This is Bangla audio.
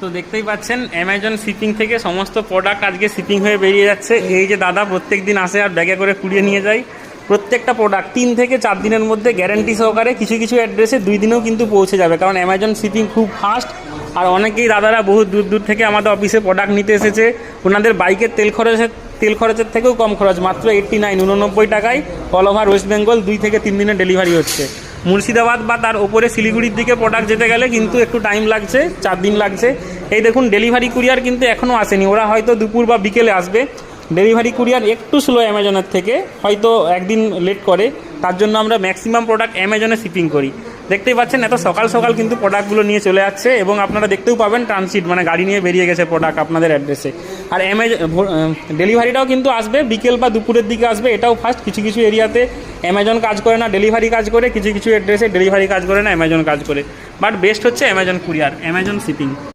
তো দেখতেই পাচ্ছেন অ্যামাজন শিপিং থেকে সমস্ত প্রোডাক্ট আজকে শিপিং হয়ে বেরিয়ে যাচ্ছে। এই যে দাদা, প্রত্যেক দিন আসে আর ব্যাগে করে কুড়িয়ে নিয়ে যায়। প্রত্যেকটা প্রোডাক্ট তিন থেকে চার দিনের মধ্যে গ্যারেন্টি সহকারে কিছু কিছু অ্যাড্রেসে দুই দিনেও কিন্তু পৌঁছে যাবে। কারণ অ্যামাজন শিপিং খুব ফাস্ট আর অনেকেই দাদারা বহু দূর দূর থেকে আমাদের অফিসে প্রোডাক্ট নিতে এসেছে। ওনাদের বাইকের তেল খরচের তেল খরচের থেকেও কম খরচ। মাত্র এইট্টি নাইন উননব্বই টাকায় অল ওভার ওয়েস্ট বেঙ্গল দুই থেকে তিন দিনের ডেলিভারি হচ্ছে। মুর্শিদাবাদ বা তার ওপরে শিলিগুড়ির দিকে প্রোডাক্ট যেতে গেলে কিন্তু একটু টাইম লাগছে, চার দিন লাগছে। এই দেখুন ডেলিভারি কুরিয়ার কিন্তু এখনও আসেনি। ওরা হয়তো দুপুর বা বিকেলে আসবে। ডেলিভারি কুরিয়ার একটু স্লো অ্যামাজনের থেকে, হয়তো একদিন লেট করে। তার জন্য আমরা ম্যাক্সিমাম প্রোডাক্ট অ্যামাজনে শিপিং করি। দেখতেই পাচ্ছেন, এত সকাল সকাল কিন্তু প্রোডাক্টগুলো নিয়ে চলে যাচ্ছে এবং আপনারা দেখতেও পাবেন ট্রানজিট মানে গাড়ি নিয়ে বেরিয়ে গেছে প্রোডাক্ট আপনাদের অ্যাড্রেসে আর অ্যামাজন ডেলিভারিটাও কিন্তু আসবে, বিকেল বা দুপুরের দিকে আসবে, এটাও ফার্স্ট কিছু কিছু এরিয়াতে অ্যামাজন কাজ করে না, ডেলিভারি কাজ করে, কিছু কিছু অ্যাড্রেসে ডেলিভারি কাজ করে না, অ্যামাজন কাজ করে। বাট বেস্ট হচ্ছে অ্যামাজন কুরিয়ার, অ্যামাজন শিপিং